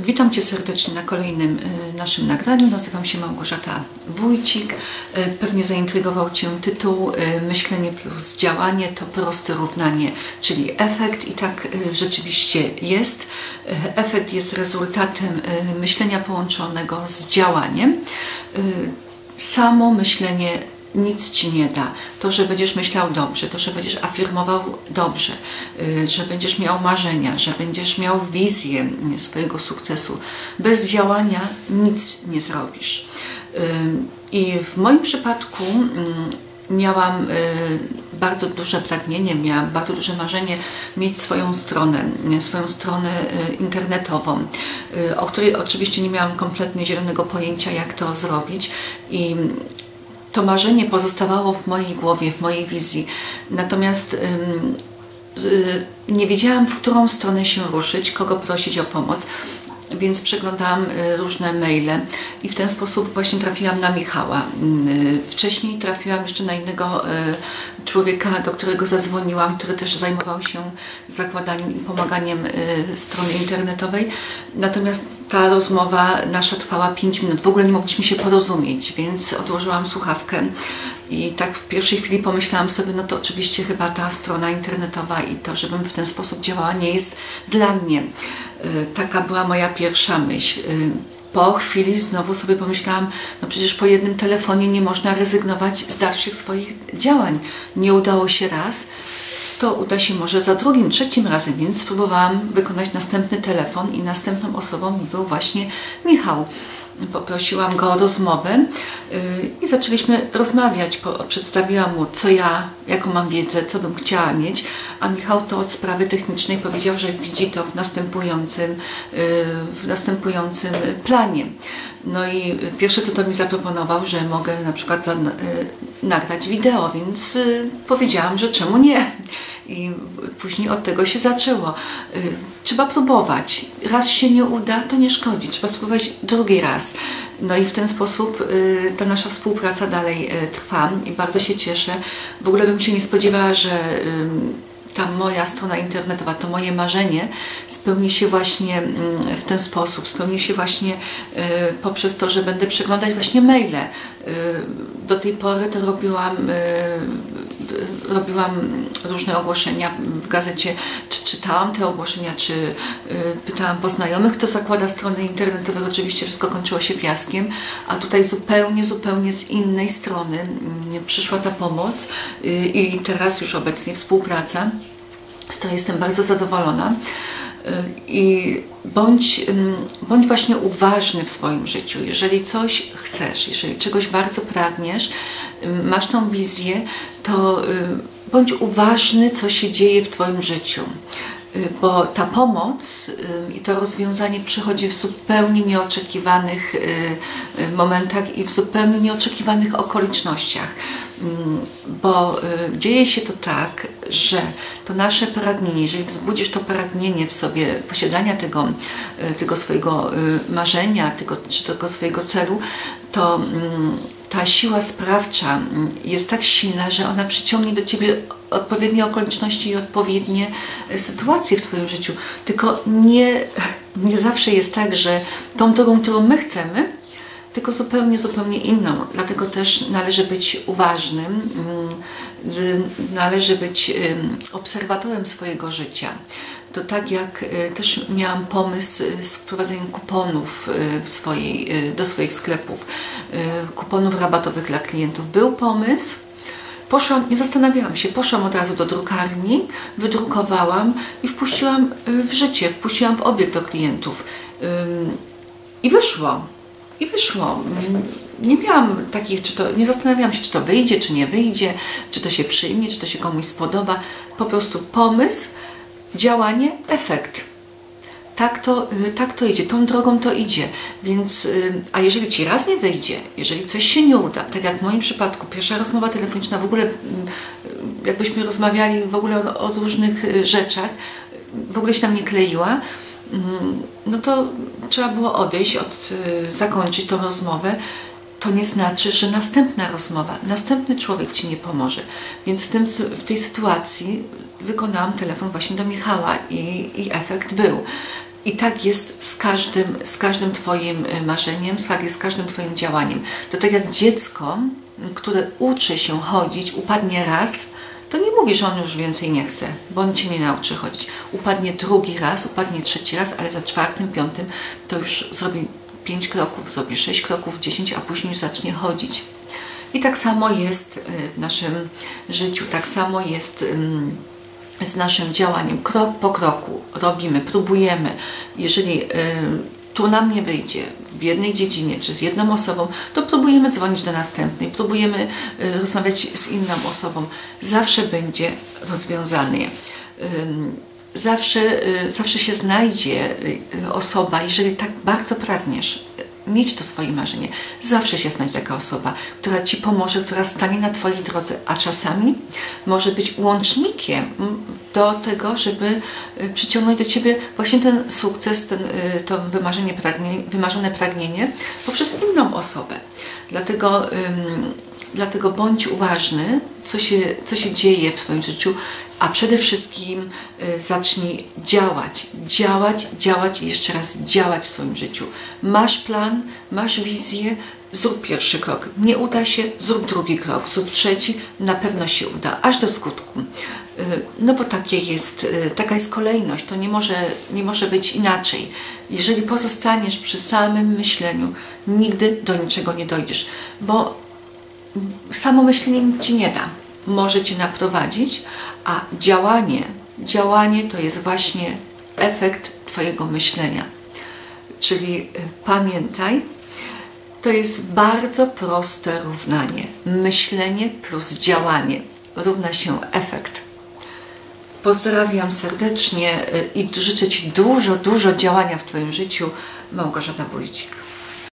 Witam Cię serdecznie na kolejnym y, naszym nagraniu. Nazywam się Małgorzata Wójcik. Y, Pewnie zaintrygował Cię tytuł y, Myślenie plus działanie to proste równanie, czyli efekt i tak rzeczywiście jest. Efekt jest rezultatem myślenia połączonego z działaniem. Samo myślenie nic ci nie da. To, że będziesz myślał dobrze, to, że będziesz afirmował dobrze, y, że będziesz miał marzenia, że będziesz miał wizję swojego sukcesu. Bez działania nic nie zrobisz. Y, I w moim przypadku y, miałam y, bardzo duże pragnienie, miałam bardzo duże marzenie mieć swoją stronę, swoją stronę internetową, o której oczywiście nie miałam kompletnie zielonego pojęcia, jak to zrobić. I to marzenie pozostawało w mojej głowie, w mojej wizji. Natomiast y, nie wiedziałam, w którą stronę się ruszyć, kogo prosić o pomoc, więc przeglądałam y, różne maile i w ten sposób właśnie trafiłam na Michała. Y, Wcześniej trafiłam jeszcze na innego człowieka, do którego zadzwoniłam, który też zajmował się zakładaniem i pomaganiem strony internetowej. Natomiast ta rozmowa nasza trwała 5 minut. W ogóle nie mogliśmy się porozumieć, więc odłożyłam słuchawkę i tak w pierwszej chwili pomyślałam sobie, no to oczywiście chyba ta strona internetowa i to, żebym w ten sposób działała, nie jest dla mnie. Y, Taka była moja pierwsza myśl. Y, Po chwili znowu sobie pomyślałam, no przecież po jednym telefonie nie można rezygnować z dalszych swoich działań. Nie udało się raz, to uda się może za drugim, trzecim razem, więc spróbowałam wykonać następny telefon i następną osobą był właśnie Michał. Poprosiłam go o rozmowę yy, i zaczęliśmy rozmawiać. Przedstawiłam mu, co ja, jaką mam wiedzę, co bym chciała mieć, a Michał to od sprawy technicznej powiedział, że widzi to w następującym, yy, w następującym planie. No i pierwsze co to mi zaproponował, że mogę na przykład y, nagrać wideo, więc y, powiedziałam, że czemu nie. I później od tego się zaczęło. Y, trzeba próbować. Raz się nie uda, to nie szkodzi. Trzeba spróbować drugi raz. No i w ten sposób y, ta nasza współpraca dalej y, trwa i bardzo się cieszę. W ogóle bym się nie spodziewała, że ta moja strona internetowa, to moje marzenie spełni się właśnie mm, w ten sposób, spełni się właśnie poprzez to, że będę przeglądać właśnie maile. Do tej pory to robiłam, robiłam różne ogłoszenia w gazecie, czy czytałam te ogłoszenia, czy y, pytałam poznajomych, kto zakłada strony internetowe. Oczywiście wszystko kończyło się fiaskiem, a tutaj zupełnie, zupełnie z innej strony mm, przyszła ta pomoc y, i teraz już obecnie współpraca z której jestem bardzo zadowolona. Y, I bądź, bądź właśnie uważny w swoim życiu. Jeżeli coś chcesz, jeżeli czegoś bardzo pragniesz, masz tą wizję, to ym, bądź uważny, co się dzieje w Twoim życiu. Y, Bo ta pomoc y, i to rozwiązanie przychodzi w zupełnie nieoczekiwanych y, momentach i w zupełnie nieoczekiwanych okolicznościach. Mm, Bo dzieje się to tak, że to nasze pragnienie, jeżeli wzbudzisz to pragnienie w sobie posiadania tego, tego swojego marzenia, tego, czy tego swojego celu, to mm, ta siła sprawcza mm, jest tak silna, że ona przyciągnie do Ciebie odpowiednie okoliczności i odpowiednie y, sytuacje w Twoim życiu. Tylko nie, nie zawsze jest tak, że tą drogą, którą my chcemy, tylko zupełnie, zupełnie inną. Dlatego też należy być uważnym, mm, należy być obserwatorem swojego życia. To tak jak y, też miałam pomysł y, z wprowadzeniem kuponów w swojej, do swoich sklepów, kuponów rabatowych dla klientów. Był pomysł, Poszłam, nie zastanawiałam się, poszłam od razu do drukarni, wydrukowałam i wpuściłam w życie, wpuściłam w obieg do klientów. I wyszło. I wyszło. Nie miałam takich, czy to, nie zastanawiałam się, czy to wyjdzie, czy nie wyjdzie, czy to się przyjmie, czy to się komuś spodoba. Po prostu pomysł, działanie, efekt. Tak to, y, tak to idzie, tą drogą to idzie. Więc, y, a jeżeli ci raz nie wyjdzie, jeżeli coś się nie uda, tak jak w moim przypadku, pierwsza rozmowa telefoniczna, w ogóle y, jakbyśmy rozmawiali w ogóle o, o różnych rzeczach, w ogóle się nam nie kleiła, mm, no to trzeba było odejść, od, zakończyć tą rozmowę. To nie znaczy, że następna rozmowa, następny człowiek Ci nie pomoże. Więc w, tym, w tej sytuacji wykonałam telefon właśnie do Michała i, i efekt był. I tak jest z każdym, z każdym Twoim y, marzeniem, tak jest z każdym Twoim działaniem. To tak jak dziecko, które uczy się chodzić, upadnie raz, to nie mówi, że on już więcej nie chce, bo on Cię nie nauczy chodzić. Upadnie drugi raz, upadnie trzeci raz, ale za czwartym, piątym to już zrobi pięć kroków, zrobi sześć kroków, dziesięć, a później zacznie chodzić. I tak samo jest y, w naszym życiu, tak samo jest z naszym działaniem. Krok po kroku robimy, próbujemy. Jeżeli y, tu nam nie wyjdzie w jednej dziedzinie czy z jedną osobą, to próbujemy dzwonić do następnej, próbujemy y, rozmawiać z inną osobą. Zawsze będzie rozwiązany. Zawsze, zawsze się znajdzie osoba, jeżeli tak bardzo pragniesz mieć to swoje marzenie. Zawsze się znajdzie taka osoba, która Ci pomoże, która stanie na Twojej drodze, a czasami może być łącznikiem do tego, żeby y, przyciągnąć do Ciebie właśnie ten sukces, ten, y, to wymarzenie, pragnienie, wymarzone pragnienie poprzez inną osobę. Dlatego, dlatego bądź uważny, co się, co się dzieje w swoim życiu, a przede wszystkim y, zacznij działać, działać, działać i jeszcze raz działać w swoim życiu. Masz plan, masz wizję, zrób pierwszy krok. Nie uda się, zrób drugi krok, zrób trzeci, na pewno się uda, aż do skutku. Y, no bo takie jest, y, taka jest kolejność, to nie może, nie może być inaczej. Jeżeli pozostaniesz przy samym myśleniu, nigdy do niczego nie dojdziesz, bo samo myślenie Ci nie da może Cię naprowadzić, a działanie, działanie to jest właśnie efekt Twojego myślenia. Czyli y, pamiętaj, to jest bardzo proste równanie. Myślenie plus działanie równa się efekt. Pozdrawiam serdecznie y, i życzę Ci dużo, dużo działania w Twoim życiu. Małgorzata Wójcik.